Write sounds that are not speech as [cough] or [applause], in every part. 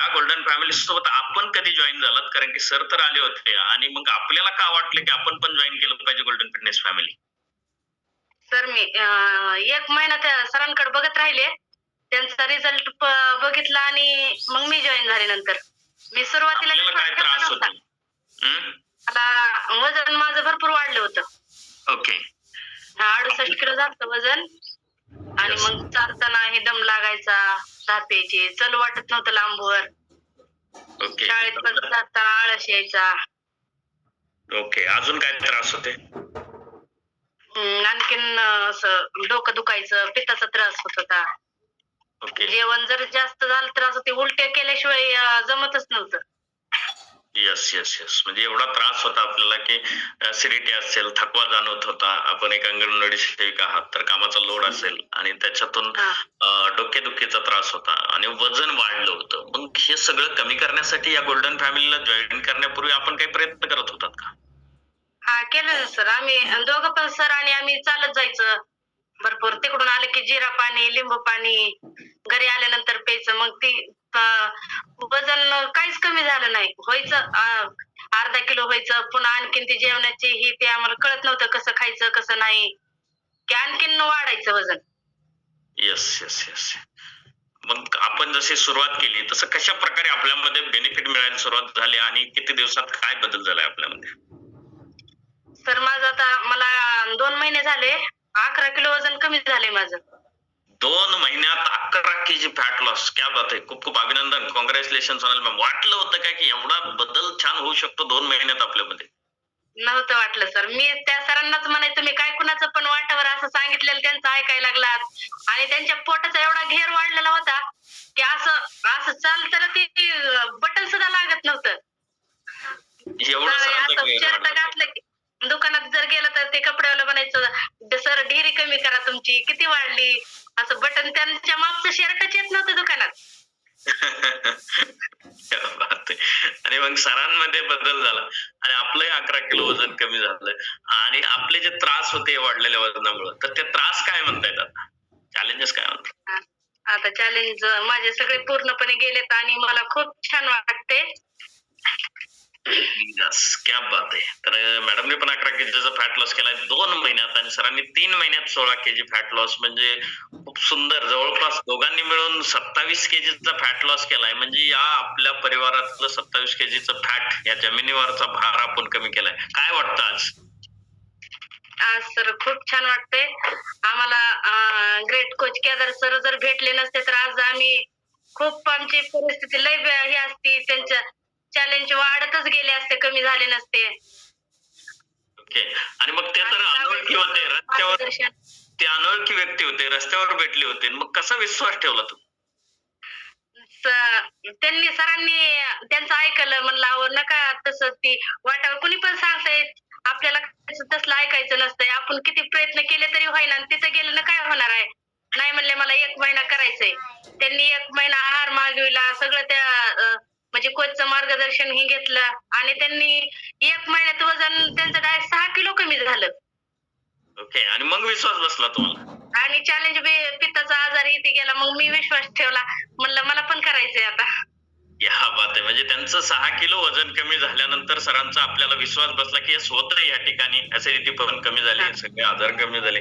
या golden family सोबत आपण कधी जॉईन झालात? कारण की सर तर आले होते. आणि मग आपल्याला का वाटलं की आपण पण जॉईन केलं पाहिजे गोल्डन फिटनेस फॅमिली सर मी एक महिना त्या सरांकडे बघत राहिले. त्यांचा रिझल्ट बघितला आणि मग मी जॉईन झाले नंतर. मी सुरुवातीला काय त्रास होतो? मला वजन माझं भरपूर वाढलं होतं. ओके. अडुसष्ट किलो झालं वजन. आणि. मग चालताना हे दम लागायचा. दात यायचे चल वाटत नव्हतं लांबवर. ओके. शाळेत पण जाताना आळस यायचा ओके. अजून काय त्रास होते? हम्म, आणखीन असं डोकं दुखायचं पित्ताचा त्रास होत होता. ओके. जेवण जर जास्त झालं तर असं ते उलट्या केल्याशिवाय अं, जमतच नव्हतं. येस येस येस म्हणजे एवढा त्रास होता आपल्याला की ऍसिडिटी असेल थकवा जाणवत होता. आपण एक अंगणवाडी सेविका आहात तर कामाचा लोड असेल आणि त्याच्यातून डोकेदुखीचा त्रास होता आणि वजन वाढलं होतं. मग हे सगळं कमी करण्यासाठी या गोल्डन फॅमिलीला जॉईन करण्यापूर्वी आपण काही प्रयत्न करत होतात का? हा केलं सर. आम्ही दोघं पण सर आणि आम्ही चालत जायचं. भरपूर. तिकडून आलं की जिरा पाणी लिंबू पाणी घरी आल्यानंतर प्यायचं. मग ती वजन काहीच कमी झालं नाही. व्हायचं अर्धा किलो व्हायचं पुन्हा आणखीन ती जेवणाची ही ते आम्हाला कळत नव्हतं कसं खायचं कसं नाही. की आणखीन वाढायचं वजन. येस येस येस मग आपण जशी सुरुवात केली तसं कशा प्रकारे आपल्यामध्ये बेनिफिट मिळायला सुरुवात झाली आणि किती दिवसात काय बदल झालाय आपल्यामध्ये? तर माझं आता मला दोन महिने झाले. अकरा किलो वजन कमी झाले माझं. दोन महिन्यात अकरा के जी फॅट लॉस क्या बात आहे खूप खूप अभिनंदन. कॉंग्रॅच्युलेशन सोनल मॅम वाटलं होतं का की एवढा बदल छान होऊ शकतो दोन महिन्यात आपल्यामध्ये? नव्हतं वाटलं सर मी त्या सरांनाच म्हणायचं तुम्ही काय कुणाचं पण वाटावर असं सांगितलेलं त्यांचं ऐकायला लागलात आणि त्यांच्या पोटाचा एवढा घेर वाढलेला होता की असं असं चाल तर ते बटन सुद्धा लागत नव्हतं. एवढं शर्ट. घातलं की दुकानात जर गेलं तर ते कपड्यावाला म्हणायचं सर ढिरी कमी करा तुमची किती वाढली? असं बटन त्यांच्या मापचं शर्टच येत नव्हतं दुकानात. [laughs] आणि मग सरांमध्ये बदल झाला. आणि आपलंही अकरा किलो वजन कमी झालं. आणि आपले जे त्रास होते वाढलेल्या वजनामुळे तर ते त्रास काय म्हणतायत आता? चॅलेंजेस काय म्हणतात? आता चॅलेंज माझे सगळे पूर्णपणे गेलेत आणि मला खूप छान वाटते क्या बात आहे तर मॅडमने पण अकरा केजीचा फॅट लॉस केलाय दोन महिन्यात आणि सरांनी तीन महिन्यात सोळा केजी फॅट लॉस म्हणजे खूप सुंदर जवळपास दोघांनी मिळून सत्तावीस केजीचा फॅट लॉस केलाय. म्हणजे या आपल्या परिवारातलं सत्तावीस केजीचं फॅट या जमिनीवरचा भार आपण कमी केलाय. काय वाटतं आज? आज सर खूप छान वाटते आम्हाला ग्रेट कोच केदार सर जर भेटले नसते तर आज आम्ही खूप आमची परिस्थिती लय हे असती. त्यांच्या चॅलेंज वाढतच गेले असते कमी झाले नसते. ओके आणि मग ते तर अनोळखी होते. रस्त्यावर ते अनोळखी व्यक्ती होते. रस्त्यावर भेटले होते. मग कसा विश्वास ठेवला तू? त्यांनी सरांनी त्यांचं ऐकलं. म्हणलं अहो नका तसं ती वाटावं. कुणी पण सांगताय आपल्याला तसं- तसलं ऐकायचं नसतंय. आपण किती प्रयत्न केले तरी होईना आणि तिथं गेलं ना काय होणार आहे? नाही म्हणले मला एक महिना करायचंय. त्यांनी एक महिना आहार मागविला. सगळं त्या म्हणजे कोचचं मार्गदर्शन हे घेतलं आणि त्यांनी एक महिन्यात वजन त्यांचं डायरेक्ट सहा किलो कमी झालं. ओके आणि मग विश्वास बसला तुम्हाला? आणि चॅलेंज पित्ताचा आजार इथे गेला मग मी विश्वास ठेवला. म्हणलं मला पण करायचंय आता. या बात आहे. म्हणजे त्यांचं सहा किलो वजन कमी झाल्यानंतर सरांचा आपल्याला विश्वास बसला की येस होतं या ठिकाणी. ऍसिडिटी पण कमी झाली सगळे आजार कमी झाले.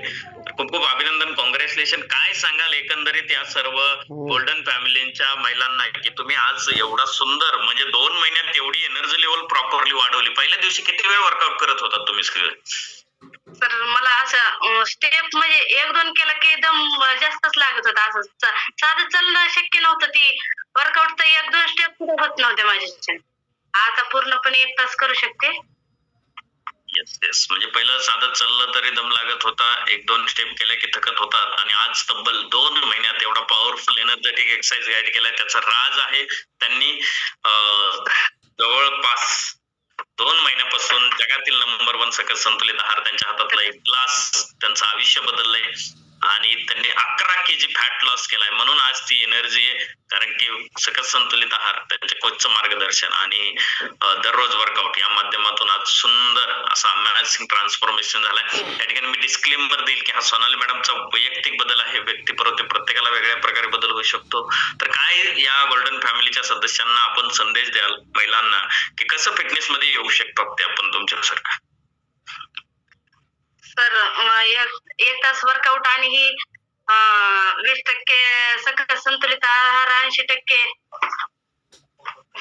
खूप खूप अभिनंदन. कॉंग्रॅच्युलेशन काय सांगाल एकंदरीत या सर्व गोल्डन फॅमिलीच्या महिलांना की तुम्ही आज एवढा सुंदर म्हणजे दोन महिन्यात एवढी एनर्जी लेवल प्रॉपरली वाढवली. पहिल्या दिवशी किती वेळ वर्कआउट करत होता तुम्ही सगळे? तर मला असं स्टेप म्हणजे एक दोन केलं की एकदम जास्तच लागत होता. असं साधं चालणं शक्य नव्हतं ती. वर्कआउट तर एक दोन स्टेप सुद्धा होत नव्हते माझ्या आता पूर्णपणे एक तास करू शकते. येस येस म्हणजे पहिलं साधं चाललं तरी दम लागत होता. एक दोन स्टेप केल्या की थकत होता आणि आज तब्बल दोन महिन्यात एवढा पॉवरफुल एनर्जेटिक एक्सरसाइज गाईड केलाय. त्याचा राज आहे. त्यांनी जवळपास दोन महिन्यापासून जगातील नंबर वन सकस संतुलित आहार त्यांच्या हातातला एक ग्लास त्यांचं आयुष्य बदललंय. आणि त्यांनी अकरा के जी फॅट लॉस केलाय. म्हणून आज ती एनर्जी आहे. कारण की सकस संतुलित आहार त्यांच्या कोचचं मार्गदर्शन आणि दररोज वर्कआउट या माध्यमातून आज सुंदर असा अमेझिंग ट्रान्सफॉर्मेशन झालाय. या ठिकाणी मी डिस्क्लेमर देईल की हा सोनाली मॅडमचा वैयक्तिक बदल आहे. व्यक्तीपर्यंत प्रत्येकाला वेगळ्या प्रकारे बदल होऊ शकतो. तर काय या गोल्डन फॅमिलीच्या सदस्यांना आपण संदेश द्याल महिलांना की कसं फिटनेस मध्ये येऊ शकतात ते आपण तुमच्यासारखं सर एक एक तास वर्कआउट आणि ही वीस टक्के सकस संतुलित आहार ऐंशी टक्के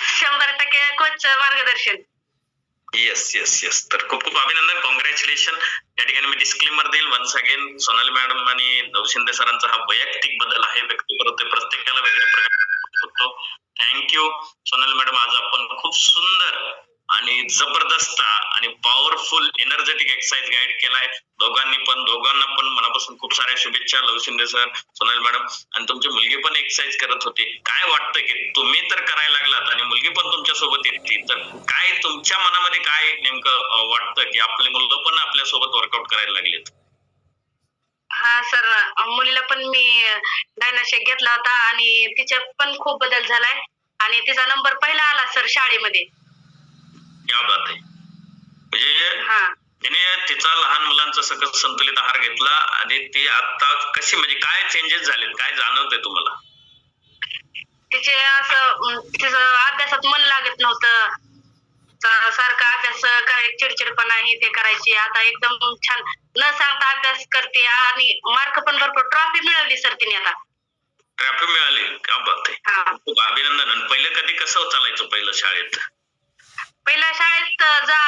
शंभर टक्के कोच मार्गदर्शन. येस येस येस तर खूप खूप अभिनंदन. कॉंग्रॅच्युलेशन या ठिकाणी मी डिस्क्लेमर देईल. वन्स अगेन सोनाली मॅडम आणि नवशिंदे सरांचा हा वैयक्तिक बदल आहे व्यक्तिपरत्वे प्रत्येकाला वेगळ्या प्रकारे होतो थँक्यू सोनाली मॅडम आज आपण खूप सुंदर आणि जबरदस्त आणि पॉवरफुल एनर्जेटिक एक्सरसाइज गाईड केलाय. दोघांनी पण दोघांना पण मनापासून खूप साऱ्या शुभेच्छा. लवशिंदे सर सोनाली मॅडम आणि तुमची मुलगी पण एक्सरसाइज करत होती. काय वाटतं की तुम्ही तर करायला लागलात आणि मुलगी पण तुमच्यासोबत येते. तर काय तुमच्या मनामध्ये काय नेमकं वाटतं की आपली मुलं पण आपल्यासोबत वर्कआउट करायला लागलीत? हा सर मुलीला पण मी डायनाशेक घेतला होता आणि तिच्यात पण खूप बदल झालाय. आणि तिचा नंबर पहिला आला सर शाळेमध्ये. या बात आहे. म्हणजे हा. तिने तिचा लहान मुलांचा सकस संतुलित आहार घेतला आणि ती आता कशी म्हणजे काय चेंजेस झालेत? काय जाणवतंय तुम्हाला? तिचे असं तिचं अभ्यासात मन लागत नव्हतं. सारखा अभ्यास करायची चिडचिडपणा हे ते करायची. आता एकदम छान न सांगता अभ्यास करते आणि मार्क पण भरपूर. ट्रॉफी मिळवली सर तिने आता. ट्रॅफी मिळाली? क्या बात हा. अभिनंदन. पहिले कधी कसं चालायचं पहिलं शाळेत? पहिल्या शाळेत जा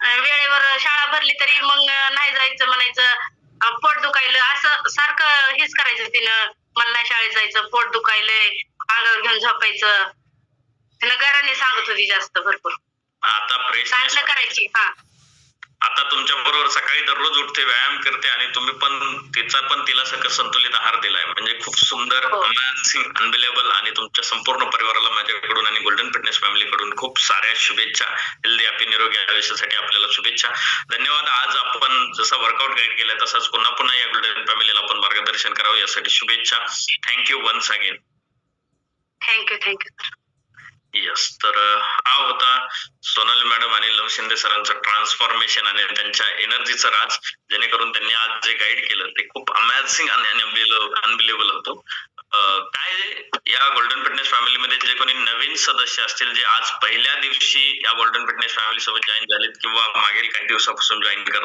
वेळेवर शाळा भरली तरी मग नाही जायचं म्हणायचं. पोट दुखायलं. असं सारखं हेच करायचं तिनं. मला नाही शाळेत जायचं. पोट दुखायलंय. अंगावर घेऊन झोपायचं. तिनं घराने सांगत होती जास्त भरपूर. आता करायची. हा. आता तुमच्या बरोबर सकाळी दररोज उठते व्यायाम करते आणि तुम्ही पण तिचा पण तिला सकस संतुलित आहार दिलाय. म्हणजे खूप सुंदर हो. अनबिलेबल आणि तुमच्या संपूर्ण परिवाराला माझ्याकडून आणि गोल्डन फिटनेस फॅमिलीकडून खूप साऱ्या शुभेच्छा हेल्दी हॅपी निरोगी आयुष्यासाठी आपल्याला शुभेच्छा. धन्यवाद. आज आपण जसा वर्कआउट गाईड केलाय तसाच पुन्हा पुन्हा या गोल्डन फॅमिलीला आपण मार्गदर्शन करावं यासाठी शुभेच्छा. Thank you once again thank you thank you yes तर हा होता सोनल मॅडम आणि लव शिंदे सरांचं ट्रान्सफॉर्मेशन आणि त्यांच्या एनर्जीचं राज जेणेकरून त्यांनी आज जे गाईड केलं ते खूप अमॅझिंग आणि अनबिलेबल होतं. काय या गोल्डन फिटनेस फॅमिलीमध्ये जे कोणी नवीन सदस्य असतील जे आज पहिल्या दिवशी या गोल्डन फिटनेस फॅमिली सोबत जॉईन झालेत किंवा मागील काही दिवसापासून जॉईन करत